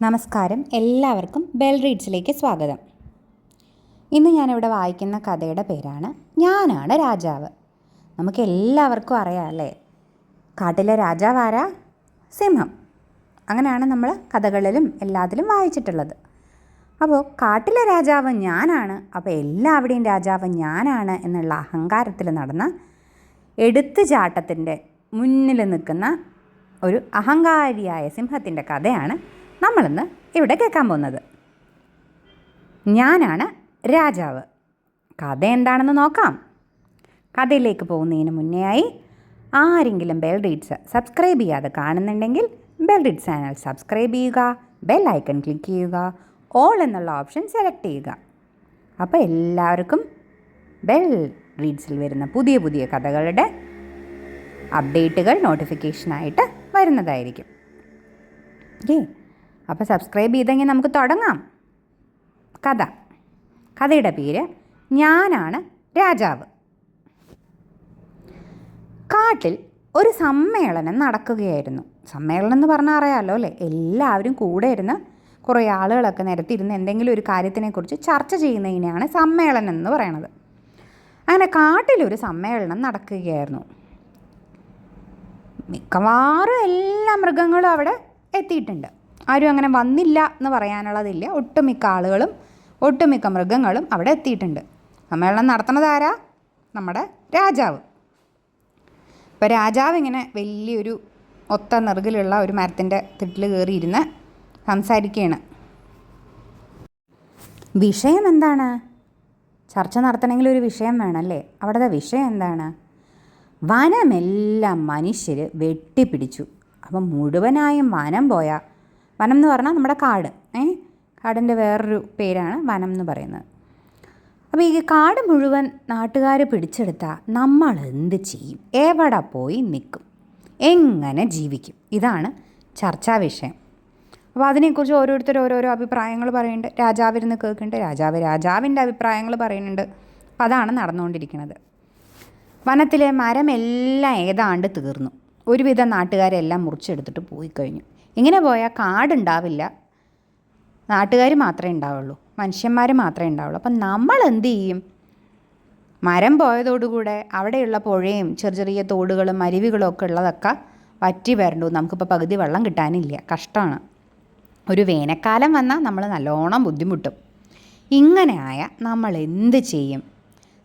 നമസ്കാരം. എല്ലാവർക്കും ബെൽ റീഡ്സിലേക്ക് സ്വാഗതം. ഇന്ന് ഞാനിവിടെ വായിക്കുന്ന കഥയുടെ പേരാണ് ഞാനാണ് രാജാവ്. നമുക്ക് എല്ലാവർക്കും അറിയാം അല്ലേ? കാട്ടിലെ രാജാവാരാ? സിംഹം. അങ്ങനെയാണ് നമ്മൾ കഥകളിലും എല്ലാത്തിലും വായിച്ചിട്ടുള്ളത്. അപ്പോൾ കാട്ടിലെ രാജാവ് ഞാനാണ് അപ്പോൾ എല്ലാവിടെയും രാജാവ് ഞാനാണ് എന്നുള്ള അഹങ്കാരത്തിൽ നടന്ന എടുത്തുചാട്ടത്തിന്റെ മുന്നിൽ നിൽക്കുന്ന ഒരു അഹങ്കാരിയായ സിംഹത്തിന്റെ കഥയാണ് നമ്മളിന്ന് ഇവിടെ കേൾക്കാൻ പോകുന്നത്. ഞാനാണ് രാജാവ്. കഥ എന്താണെന്ന് നോക്കാം. കഥയിലേക്ക് പോകുന്നതിന് മുന്നേയായി ആരെങ്കിലും ബെൽ റീഡ്സ് സബ്സ്ക്രൈബ് ചെയ്യാതെ കാണുന്നുണ്ടെങ്കിൽ ബെൽ റീഡ്സ് ചാനൽ സബ്സ്ക്രൈബ് ചെയ്യുക ബെൽ ഐക്കൺ ക്ലിക്ക് ചെയ്യുക ഓൾ എന്നുള്ള ഓപ്ഷൻ സെലക്ട് ചെയ്യുക. അപ്പോൾ എല്ലാവർക്കും ബെൽ റീഡ്സിൽ വരുന്ന പുതിയ പുതിയ കഥകളുടെ അപ്ഡേറ്റുകൾ നോട്ടിഫിക്കേഷനായിട്ട് വരുന്നതായിരിക്കും. അപ്പോൾ സബ്സ്ക്രൈബ് ചെയ്തെങ്കിൽ നമുക്ക് തുടങ്ങാം. കഥ. കഥയുടെ പേര് ഞാനാണ് രാജാവ്. കാട്ടിൽ ഒരു സമ്മേളനം നടക്കുകയായിരുന്നു. സമ്മേളനം എന്ന് പറഞ്ഞാൽ അറിയാമല്ലോ അല്ലേ? എല്ലാവരും കൂടെ ഇരുന്ന് കുറേ ആളുകളൊക്കെ നിരത്തിയിരുന്ന് എന്തെങ്കിലും ഒരു കാര്യത്തിനെക്കുറിച്ച് ചർച്ച ചെയ്യുന്നതിനെയാണ് സമ്മേളനം എന്ന് പറയണത്. അങ്ങനെ കാട്ടിലൊരു സമ്മേളനം നടക്കുകയായിരുന്നു. മിക്കവാറും എല്ലാ മൃഗങ്ങളും അവിടെ എത്തിയിട്ടുണ്ട്. ആരും അങ്ങനെ വന്നില്ല എന്ന് പറയാനുള്ളതില്ല. ഒട്ടുമിക്ക ആളുകളും ഒട്ടുമിക്ക മൃഗങ്ങളും അവിടെ എത്തിയിട്ടുണ്ട്. സമ്മേളനം നടത്തണതാരാ നമ്മുടെ രാജാവ്. ഇപ്പോൾ രാജാവ് ഇങ്ങനെ വലിയൊരു ഒത്ത നെറുകിലുള്ള ഒരു മരത്തിന്റെ തിട്ടിൽ കയറിയിരുന്ന് സംസാരിക്കുകയാണ്. വിഷയം എന്താണ്? ചർച്ച നടത്തണമെങ്കിൽ ഒരു വിഷയം വേണമല്ലേ അവിടുത്തെ വിഷയം എന്താണ്? വനമെല്ലാം മനുഷ്യർ വെട്ടിപ്പിടിച്ചു. അപ്പം മുഴുവനായും വനം പോയ വനം എന്ന് പറഞ്ഞാൽ നമ്മുടെ കാട്. ഏ? കാടിന്റെ വേറൊരു പേരാണ് വനം എന്ന് പറയുന്നത്. അപ്പോൾ ഈ കാട് മുഴുവൻ നാട്ടുകാർ പിടിച്ചെടുത്താൽ നമ്മൾ എന്ത് ചെയ്യും? എവിടെ പോയി നിൽക്കും? എങ്ങനെ ജീവിക്കും? ഇതാണ് ചർച്ചാ വിഷയം. അപ്പോൾ അതിനെക്കുറിച്ച് ഓരോരുത്തർ ഓരോരോ അഭിപ്രായങ്ങൾ പറയുന്നുണ്ട്. രാജാവിരുന്ന് കേൾക്കുന്നുണ്ട്. രാജാവ് രാജാവിന്റെ അഭിപ്രായങ്ങൾ പറയുന്നുണ്ട്. അപ്പം അതാണ് നടന്നുകൊണ്ടിരിക്കുന്നത്. വനത്തിലെ മരമെല്ലാം ഏതാണ്ട് തീർന്നു. ഒരുവിധം നാട്ടുകാരെല്ലാം മുറിച്ചെടുത്തിട്ട് പോയി കഴിഞ്ഞു. ഇങ്ങനെ പോയാൽ കാടുണ്ടാവില്ല. നാട്ടുകാർ മാത്രമേ ഉണ്ടാവുള്ളൂ. മനുഷ്യന്മാർ മാത്രമേ ഉണ്ടാവുള്ളൂ. അപ്പം നമ്മൾ എന്ത് ചെയ്യും? മരം പോയതോടുകൂടെ അവിടെയുള്ള പുഴയും ചെറിയ ചെറിയ തോടുകളും അരുവികളും ഒക്കെ ഉള്ളതൊക്കെ വറ്റി വരണ്ടു. നമുക്കിപ്പോൾ പകുതി വെള്ളം കിട്ടാനില്ല. കഷ്ടമാണ്. ഒരു വേനൽക്കാലം വന്നാൽ നമ്മൾ നല്ലോണം ബുദ്ധിമുട്ടും. ഇങ്ങനെ ആയ നമ്മൾ എന്ത് ചെയ്യും?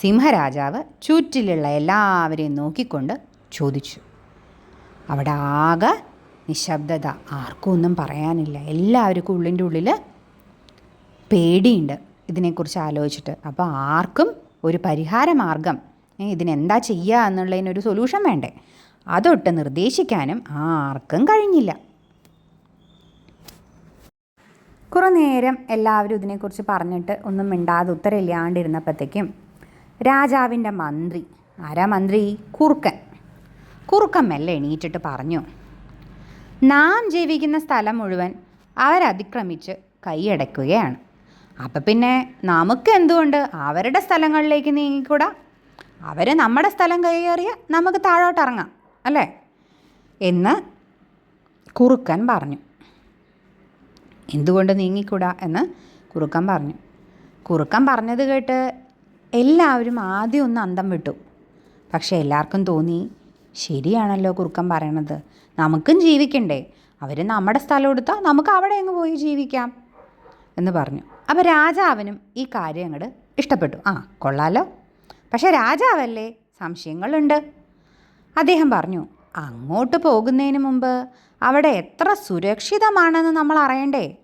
സിംഹരാജാവ് ചുറ്റിലുള്ള എല്ലാവരെയും നോക്കിക്കൊണ്ട് ചോദിച്ചു. അവിടെ ആകെ നിശബ്ദത. ആർക്കും ഒന്നും പറയാനില്ല. എല്ലാവർക്കും ഉള്ളിന്റെ ഉള്ളിൽ പേടിയുണ്ട് ഇതിനെക്കുറിച്ച് ആലോചിച്ചിട്ട്. അപ്പോൾ ആർക്കും ഒരു പരിഹാര മാർഗം ഇതിനെന്താ ചെയ്യുക എന്നുള്ളതിനൊരു സൊല്യൂഷൻ വേണ്ടേ? അതൊട്ട് നിർദ്ദേശിക്കാനും ആർക്കും കഴിഞ്ഞില്ല. കുറേ നേരം എല്ലാവരും ഇതിനെക്കുറിച്ച് പറഞ്ഞിട്ട് ഒന്നും മിണ്ടാതെ ഉത്തരമില്ലാണ്ടിരുന്നപ്പോഴത്തേക്കും രാജാവിന്റെ മന്ത്രി ആരാ മന്ത്രി? കുറുക്കൻ. കുറുക്കൻ മെല്ലെ എണീറ്റിട്ട് പറഞ്ഞു. നാം ജീവിക്കുന്ന സ്ഥലം മുഴുവൻ അവരതിക്രമിച്ച് കൈയടക്കുകയാണ്. അപ്പം പിന്നെ നമുക്ക് എന്തുകൊണ്ട് അവരുടെ സ്ഥലങ്ങളിലേക്ക് നീങ്ങിക്കൂടാ? അവർ നമ്മുടെ സ്ഥലം കൈയേറിയ നമുക്ക് താഴോട്ട് ഇറങ്ങാം അല്ലേ? എന്ന് കുറുക്കൻ പറഞ്ഞു. എന്തുകൊണ്ട് നീങ്ങിക്കൂടാ എന്ന് കുറുക്കൻ പറഞ്ഞു. കുറുക്കൻ പറഞ്ഞത് കേട്ട് എല്ലാവരും ആദ്യം ഒന്ന് അന്തം വിട്ടു. പക്ഷേ എല്ലാവർക്കും തോന്നി ശരിയാണല്ലോ കുറുക്കൻ പറയണത്. നമുക്കും ജീവിക്കണ്ടേ. അവർ നമ്മുടെ സ്ഥലം എടുത്താൽ നമുക്ക് അവിടെ അങ്ങ് പോയി ജീവിക്കാം എന്ന് പറഞ്ഞു. അപ്പോൾ രാജാവിനും ഈ കാര്യം അങ്ങോട്ട് ഇഷ്ടപ്പെട്ടു. ആ കൊള്ളാലോ. പക്ഷേ രാജാവല്ലേ? സംശയങ്ങളുണ്ട്. അദ്ദേഹം പറഞ്ഞു അങ്ങോട്ട് പോകുന്നതിന് മുമ്പ് അവിടെ എത്ര സുരക്ഷിതമാണെന്ന് നമ്മൾ അറിയണ്ടേ?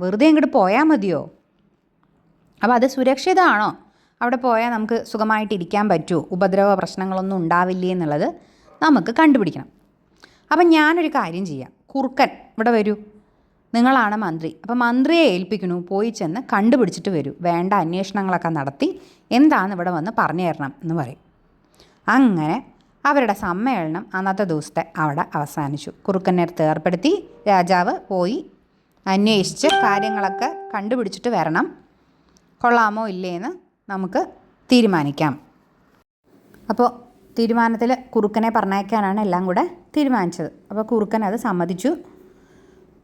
വെറുതെ ഇങ്ങോട്ട് പോയാൽ മതിയോ? അപ്പോൾ അത് സുരക്ഷിതമാണോ? അവിടെ പോയാൽ നമുക്ക് സുഖമായിട്ട് ഇരിക്കാൻ പറ്റുമോ ഉപദ്രവ പ്രശ്നങ്ങളൊന്നും ഉണ്ടാവില്ലേ എന്നുള്ളത് നമുക്ക് കണ്ടുപിടിക്കണം. അപ്പം ഞാനൊരു കാര്യം ചെയ്യാം. കുറുക്കൻ ഇവിടെ വരൂ. നിങ്ങളാണ് മന്ത്രി. അപ്പം മന്ത്രിയെ ഏൽപ്പിക്കണു പോയി ചെന്ന് കണ്ടുപിടിച്ചിട്ട് വരൂ. വേണ്ട അന്വേഷണങ്ങളൊക്കെ നടത്തി എന്താണെന്ന് ഇവിടെ വന്ന് പറഞ്ഞു തരണം എന്ന് പറയും. അങ്ങനെ അവരുടെ സമ്മേളനം അന്നത്തെ ദിവസത്തെ അവിടെ അവസാനിച്ചു. കുറുക്കനടുത്ത് ഏർപ്പെടുത്തി. രാജാവ് പോയി അന്വേഷിച്ച് കാര്യങ്ങളൊക്കെ കണ്ടുപിടിച്ചിട്ട് വരണം. കൊള്ളാമോ ഇല്ലേന്ന് നമുക്ക് തീരുമാനിക്കാം. അപ്പോൾ തീരുമാനത്തിൽ കുറുക്കനെ പറഞ്ഞയക്കാനാണ് എല്ലാം കൂടെ തീരുമാനിച്ചത്. അപ്പോൾ കുറുക്കൻ അത് സമ്മതിച്ചു.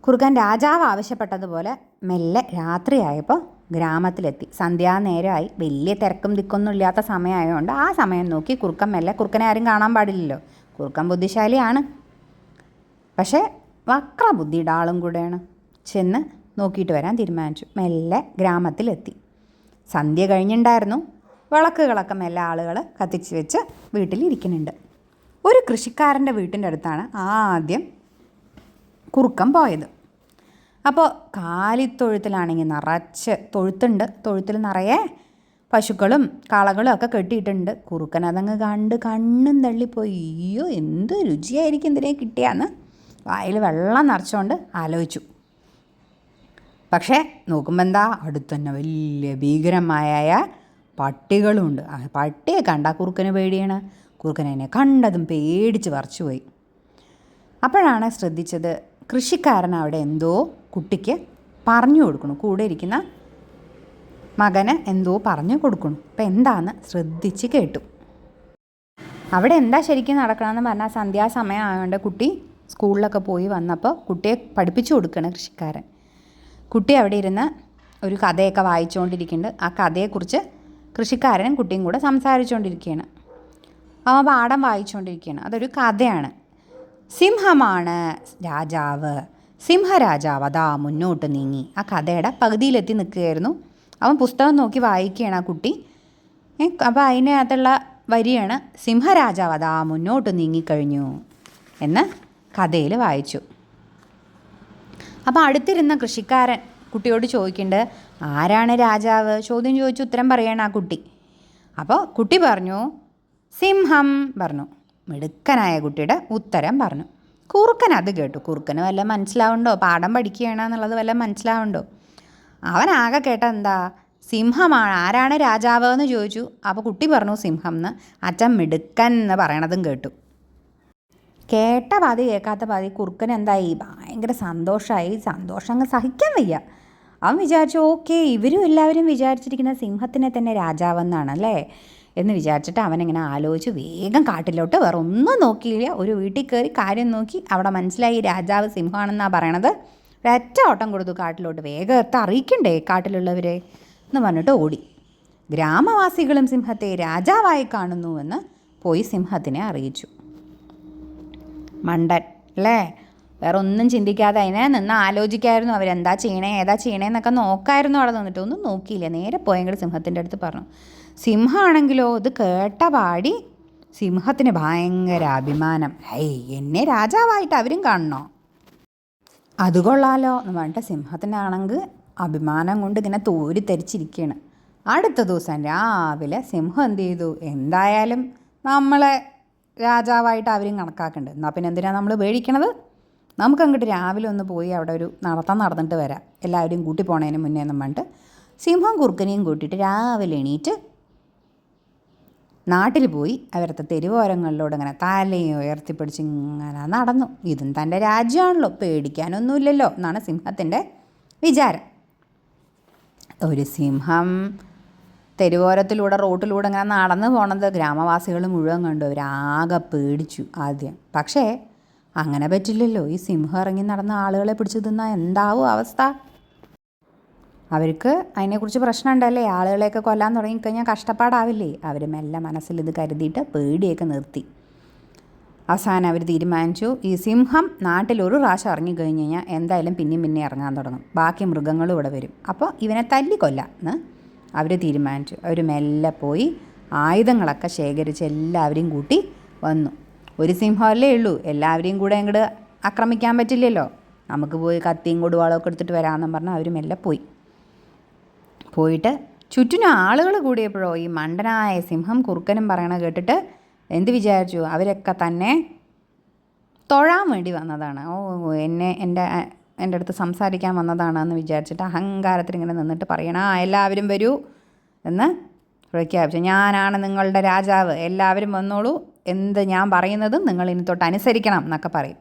കുറുക്കൻ രാജാവ് ആവശ്യപ്പെട്ടതുപോലെ മെല്ലെ രാത്രിയായപ്പോൾ ഗ്രാമത്തിലെത്തി. സന്ധ്യാനേരമായി വലിയ തിരക്കും ദിക്കൊന്നും ഇല്ലാത്ത സമയമായതുകൊണ്ട് ആ സമയം നോക്കി കുറുക്കൻ മെല്ലെ കുറുക്കനെ ആരും കാണാൻ പാടില്ലല്ലോ. കുറുക്കൻ ബുദ്ധിശാലിയാണ്. പക്ഷേ വക്രബുദ്ധിയുടെ ആളും കൂടെയാണ്. ചെന്ന് നോക്കിയിട്ട് വരാൻ തീരുമാനിച്ചു. മെല്ലെ ഗ്രാമത്തിലെത്തി. സന്ധ്യ കഴിഞ്ഞിട്ടുണ്ടായിരുന്നു വിളക്കുകളൊക്കെ മെല്ലെ ആളുകൾ കത്തിച്ച് വെച്ച് വീട്ടിലിരിക്കുന്നുണ്ട് ഒരു കൃഷിക്കാരന്റെ വീട്ടിന്റെ അടുത്താണ് ആദ്യം കുറുക്കം പോയത്. അപ്പോൾ കാലിത്തൊഴുത്തിലാണെങ്കിൽ നിറച്ച് തൊഴുത്തുണ്ട്. തൊഴുത്തിൽ നിറയെ പശുക്കളും കാളകളും ഒക്കെ കെട്ടിയിട്ടുണ്ട്. കുറുക്കൻ അതങ്ങ് കണ്ട് കണ്ണും തള്ളിപ്പോയി. അയ്യോ എന്ത് രുചിയായിരിക്കും ഇതിനെ കിട്ടിയാന്ന്. വായിൽ വെള്ളം നിറച്ചുകൊണ്ട് ആലോചിച്ചു. പക്ഷേ നോക്കുമ്പോൾ എന്താ അടുത്തുതന്നെ വലിയ ഭീകരമായ പട്ടികളുമുണ്ട് ആ പട്ടിയെ കണ്ട കുറുക്കന് പേടിയാണ്. കുറുക്കനെ കണ്ടതും പേടിച്ച് വറച്ചുപോയി അപ്പോഴാണ് ശ്രദ്ധിച്ചത് കൃഷിക്കാരൻ അവിടെ എന്തോ കുട്ടിക്ക് പറഞ്ഞു കൊടുക്കണം കൂടെ ഇരിക്കുന്ന മകന് എന്തോ പറഞ്ഞു കൊടുക്കണം അപ്പം എന്താന്ന് ശ്രദ്ധിച്ച് കേട്ടു. അവിടെ എന്താ ശരിക്കും നടക്കണമെന്ന് പറഞ്ഞാൽ സന്ധ്യാസമയം ആയതുകൊണ്ട് കുട്ടി സ്കൂളിലൊക്കെ പോയി വന്നപ്പോൾ കുട്ടിയെ പഠിപ്പിച്ചു കൊടുക്കണം കൃഷിക്കാരൻ. കുട്ടി അവിടെ ഇരുന്ന് ഒരു കഥയൊക്കെ വായിച്ചുകൊണ്ടിരിക്കുന്നുണ്ട്. ആ കഥയെക്കുറിച്ച് കൃഷിക്കാരനും കുട്ടിയും കൂടെ സംസാരിച്ചുകൊണ്ടിരിക്കുകയാണ് അവൻ പാഠം വായിച്ചുകൊണ്ടിരിക്കുകയാണ് അതൊരു കഥയാണ്. സിംഹമാണ് രാജാവ്. സിംഹരാജാവ് അതാ മുന്നോട്ട് നീങ്ങി. ആ കഥയുടെ പകുതിയിലെത്തി നിൽക്കുകയായിരുന്നു. അവൻ പുസ്തകം നോക്കി വായിക്കുകയാണ് ആ കുട്ടി. അപ്പോൾ അതിനകത്തുള്ള വരിയാണ് സിംഹരാജാവ് അതാ മുന്നോട്ട് നീങ്ങിക്കഴിഞ്ഞു എന്ന് കഥയിൽ വായിച്ചു. അപ്പോൾ അടുത്തിരുന്ന കൃഷിക്കാരൻ കുട്ടിയോട് ചോദിക്കുന്നുണ്ട് ആരാണ് രാജാവ്? ചോദ്യം ചോദിച്ച് ഉത്തരം പറയണം ആ കുട്ടി. അപ്പോൾ കുട്ടി പറഞ്ഞു സിംഹം പറഞ്ഞു. മിടുക്കനായ കുട്ടിയുടെ ഉത്തരം പറഞ്ഞു. കുറുക്കൻ അത് കേട്ടു. കുറുക്കന് വല്ല മനസ്സിലാവുണ്ടോ? പാഠം പഠിക്കുകയാണ് എന്നുള്ളത് വല്ല മനസ്സിലാവുണ്ടോ? അവൻ ആകെ കേട്ട എന്താ? സിംഹമാണ്. ആരാണ് രാജാവ്? എന്ന് ചോദിച്ചു. അപ്പോൾ കുട്ടി പറഞ്ഞു സിംഹം എന്ന്. അച്ഛൻ മിടുക്കൻ എന്ന് പറയണതും കേട്ടു. കേട്ട പാതി കേൾക്കാത്ത പാതി കുറുക്കൻ എന്തായി? ഭയങ്കര സന്തോഷമായി. സന്തോഷം അങ്ങ് സഹിക്കാൻ വയ്യ. അവൻ വിചാരിച്ചു ഓക്കെ ഇവരും എല്ലാവരും വിചാരിച്ചിരിക്കുന്ന സിംഹത്തിനെ തന്നെ രാജാവെന്നാണ് അല്ലേ? എന്ന് വിചാരിച്ചിട്ട് അവനിങ്ങനെ ആലോചിച്ച് വേഗം കാട്ടിലോട്ട് വേറെ ഒന്നും നോക്കിയില്ല. ഒരു വീട്ടിൽ കയറി കാര്യം നോക്കി. അവിടെ മനസ്സിലായി രാജാവ് സിംഹമാണെന്നാണ് പറയണത്. ഒരൊറ്റ ഓട്ടം കൊടുത്തു കാട്ടിലോട്ട്. വേഗം എത്ത അറിയിക്കണ്ടേ കാട്ടിലുള്ളവരെ? എന്ന് പറഞ്ഞിട്ട് ഓടി. ഗ്രാമവാസികളും സിംഹത്തെ രാജാവായി കാണുന്നുവെന്ന് പോയി സിംഹത്തിനെ അറിയിച്ചു. മണ്ടൻ അല്ലേ? വേറെ ഒന്നും ചിന്തിക്കാതെ അതിനെ നിന്ന് ആലോചിക്കായിരുന്നു. അവരെന്താ ചെയ്യണേ ഏതാ ചെയ്യണേ എന്നൊക്കെ നോക്കായിരുന്നു അവിടെ നിന്നിട്ട്. ഒന്നും നോക്കിയില്ല. നേരെ പോയെങ്കിൽ സിംഹത്തിന്റെ അടുത്ത് പറഞ്ഞു സിംഹമാണെങ്കിലോ ഇത് കേട്ട പാടി സിംഹത്തിന് ഭയങ്കര അഭിമാനം. ഹൈ എന്നെ രാജാവായിട്ട് അവരും കാണണോ? അത് കൊള്ളാലോ എന്ന് പറഞ്ഞിട്ട് സിംഹത്തിനാണെങ്കിൽ അഭിമാനം കൊണ്ട് ഇങ്ങനെ തോരി തെരിച്ചിരിക്കുകയാണ് അടുത്ത ദിവസം രാവിലെ സിംഹം എന്ത് ചെയ്തു? എന്തായാലും നമ്മളെ രാജാവായിട്ട് അവരും കണക്കാക്കുന്നുണ്ട് എന്നാൽ പിന്നെ എന്തിനാണ് നമ്മൾ പേടിക്കണത്? നമുക്ക് അങ്ങോട്ട് രാവിലെ ഒന്ന് പോയി അവിടെ ഒരു നടത്തം നടന്നിട്ട് വരാം. എല്ലാവരും കൂട്ടി പോണതിന് മുന്നേ എന്നും പറഞ്ഞിട്ട് സിംഹം കുറുക്കനെയും കൂട്ടിയിട്ട് രാവിലെ എണീറ്റ് നാട്ടിൽ പോയി അവരത്തെ തെരുവോരങ്ങളിലൂടെ ഇങ്ങനെ തലയും ഉയർത്തിപ്പിടിച്ച് ഇങ്ങനെ നടന്നു. ഇതും തന്റെ രാജ്യമാണല്ലോ പേടിക്കാനൊന്നുമില്ലല്ലോ എന്നാണ് സിംഹത്തിന്റെ വിചാരം. ഒരു സിംഹം തെരുവോരത്തിലൂടെ റോട്ടിലൂടെ ഇങ്ങനെ നടന്നു പോണത് ഗ്രാമവാസികൾ മുഴുവൻ കണ്ടു. അവരാകെ പേടിച്ചു ആദ്യം. പക്ഷേ അങ്ങനെ പറ്റില്ലല്ലോ. ഈ സിംഹം ഇറങ്ങി നടന്ന ആളുകളെ പിടിച്ചു തിന്നാൽ എന്താവും അവസ്ഥ? അവർക്ക് അതിനെക്കുറിച്ച് പ്രശ്നമുണ്ടല്ലേ? ആളുകളെയൊക്കെ കൊല്ലാൻ തുടങ്ങിക്കഴിഞ്ഞാൽ കഷ്ടപ്പാടാവില്ലേ? അവർ മെല്ലെ മനസ്സിൽ ഇത് കരുതിയിട്ട് പേടിയൊക്കെ നിർത്തി. അവസാനം അവർ തീരുമാനിച്ചു ഈ സിംഹം നാട്ടിൽ ഒരു പ്രാവശ്യം ഇറങ്ങിക്കഴിഞ്ഞ് കഴിഞ്ഞാൽ എന്തായാലും പിന്നെയും പിന്നെ ഇറങ്ങാൻ തുടങ്ങും. ബാക്കി മൃഗങ്ങളും ഇവിടെ വരും. അപ്പോൾ ഇവനെ തല്ലിക്കൊല്ലാം എന്ന് അവർ തീരുമാനിച്ചു. അവർ മെല്ലെ പോയി ആയുധങ്ങളൊക്കെ ശേഖരിച്ച് എല്ലാവരെയും കൂട്ടി വന്നു. ഒരു സിംഹമല്ലേ ഉള്ളൂ. എല്ലാവരെയും കൂടെ അങ്ങോട്ട് ആക്രമിക്കാൻ പറ്റില്ലല്ലോ. നമുക്ക് പോയി കത്തിയും കൊടുവാളൊക്കെ എടുത്തിട്ട് വരാമെന്നും പറഞ്ഞാൽ അവർ മെല്ലെ പോയി. പോയിട്ട് ചുറ്റിനും ആളുകൾ കൂടിയപ്പോഴോ ഈ മണ്ടനായ സിംഹം കുറുക്കനും പറയണ കേട്ടിട്ട് എന്ത് വിചാരിച്ചു? അവരൊക്കെ തന്നെ തൊഴാൻ വേണ്ടി വന്നതാണ്. ഓ എന്നെ എന്റെ എന്റെ അടുത്ത് സംസാരിക്കാൻ വന്നതാണെന്ന് വിചാരിച്ചിട്ട് അഹങ്കാരത്തിൽ ഇങ്ങനെ നിന്നിട്ട് പറയണം. ആ എല്ലാവരും വരൂ എന്ന് പ്രഖ്യാപിച്ചു ഞാനാണ് നിങ്ങളുടെ രാജാവ്. എല്ലാവരും വന്നോളൂ. എന്ത് ഞാൻ പറയുന്നതും നിങ്ങൾ ഇനി തൊട്ട് അനുസരിക്കണം എന്നൊക്കെ പറയും.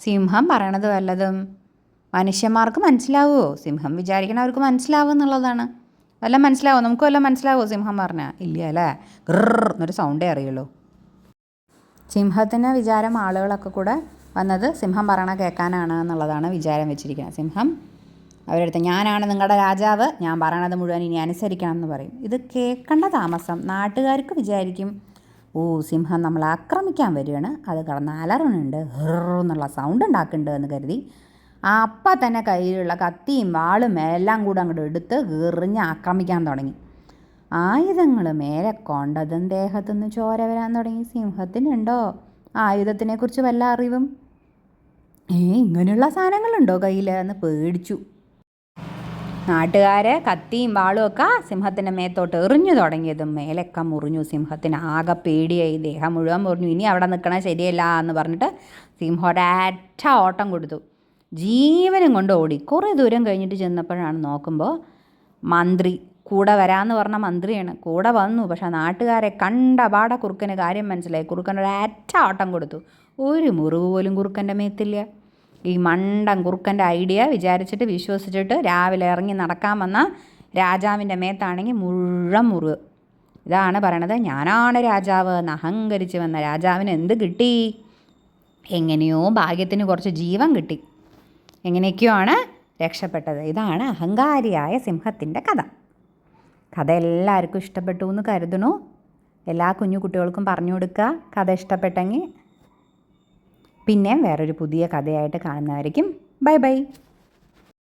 സിംഹം പറയണത് വല്ലതും മനുഷ്യന്മാർക്ക് മനസ്സിലാവുമോ സിംഹം വിചാരിക്കണം അവർക്ക് മനസ്സിലാവും എന്നുള്ളതാണ്. വല്ലതും മനസ്സിലാവോ? നമുക്ക് വല്ലതും മനസ്സിലാവോ? സിംഹം പറഞ്ഞാൽ ഇല്ല അല്ലേ? ഗ്രർ എന്നൊരു സൗണ്ടേ അറിയുള്ളൂ. സിംഹത്തിന് വിചാരം ആളുകളൊക്കെ കൂടെ വന്നത് സിംഹം പറയണ കേൾക്കാനാണ് എന്നുള്ളതാണ് വിചാരം വെച്ചിരിക്കുന്നത്. സിംഹം അവരെടുത്ത് ഞാനാണ് നിങ്ങളുടെ രാജാവ് ഞാൻ പറയണത് മുഴുവൻ ഇനി അനുസരിക്കണം എന്ന് പറയും. ഇത് കേൾക്കേണ്ട താമസം. നാട്ടുകാർക്ക് വിചാരിക്കും ഓ സിംഹം നമ്മളെ ആക്രമിക്കാൻ വരികയാണ്. അത് കടന്ന് അലറുന്നുണ്ട്. എന്നുള്ള സൗണ്ട് ഉണ്ടാക്കുന്നുണ്ട് എന്ന് കരുതി ആ അപ്പം തന്നെ കയ്യിലുള്ള കത്തിയും വാളും എല്ലാം കൂടെ അങ്ങോട്ട് എടുത്ത് എറിഞ്ഞ് ആക്രമിക്കാൻ തുടങ്ങി. ആയുധങ്ങൾ മേലെ കൊണ്ടതും ദേഹത്തുനിന്ന് ചോര വരാൻ തുടങ്ങി. സിംഹത്തിനുണ്ടോ ആയുധത്തിനെക്കുറിച്ച് വല്ല അറിവും? ഏ ഇങ്ങനെയുള്ള സാധനങ്ങളുണ്ടോ കയ്യിൽ എന്ന് പേടിച്ചു. നാട്ടുകാരെ കത്തിയും വാളും ഒക്കെ സിംഹത്തിന്റെ മേത്തോട്ട് എറിഞ്ഞു തുടങ്ങിയതും. മേലൊക്കെ മുറിഞ്ഞു സിംഹത്തിന് ആകെ പേടിയായി. ദേഹം മുഴുവൻ മുറിഞ്ഞു. ഇനി അവിടെ നിൽക്കണേ ശരിയല്ല എന്ന് പറഞ്ഞിട്ട് സിംഹം ഒരറ്റ ഓട്ടം കൊടുത്തു. ജീവനും കൊണ്ട് ഓടി. കുറേ ദൂരം കഴിഞ്ഞിട്ട് ചെന്നപ്പോഴാണ് നോക്കുമ്പോൾ മന്ത്രി. കൂടെ വരാമെന്ന് പറഞ്ഞ മന്ത്രിയാണ്. കൂടെ വന്നു. പക്ഷേ നാട്ടുകാരെ കണ്ട പാടെ കുറുക്കന് കാര്യം മനസ്സിലായി. കുറുക്കൻ ഒരറ്റ ഓട്ടം കൊടുത്തു. ഒരു മുറിവ് പോലും കുറുക്കന്റെ മേത്തില്ല. ഈ മണ്ടൻ കുറുക്കന്റെ ഐഡിയ വിചാരിച്ചിട്ട് വിശ്വസിച്ചിട്ട് രാവിലെ ഇറങ്ങി നടക്കാൻ വന്ന രാജാവിന്റെ മേത്താണെങ്കിൽ മുഴുവൻ മുറിവ്. ഇതാണ് പറയണത് ഞാനാണ് രാജാവ് എന്ന് അഹങ്കരിച്ച് വന്ന രാജാവിന് എന്ത് കിട്ടി? എങ്ങനെയോ ഭാഗ്യത്തിന് കുറച്ച് ജീവൻ കിട്ടി. എങ്ങനെയൊക്കെയോ ആണ് രക്ഷപ്പെട്ടത്? ഇതാണ് അഹങ്കാരിയായ സിംഹത്തിന്റെ കഥ. കഥ എല്ലാവർക്കും ഇഷ്ടപ്പെട്ടു എന്ന് കരുതണു എല്ലാ കുഞ്ഞു കുട്ടികൾക്കും പറഞ്ഞു കൊടുക്കുക. കഥ ഇഷ്ടപ്പെട്ടെങ്കിൽ പിന്നെയും വേറൊരു പുതിയ കഥയായിട്ട് കാണുന്നതായിരിക്കും ബൈ ബൈ.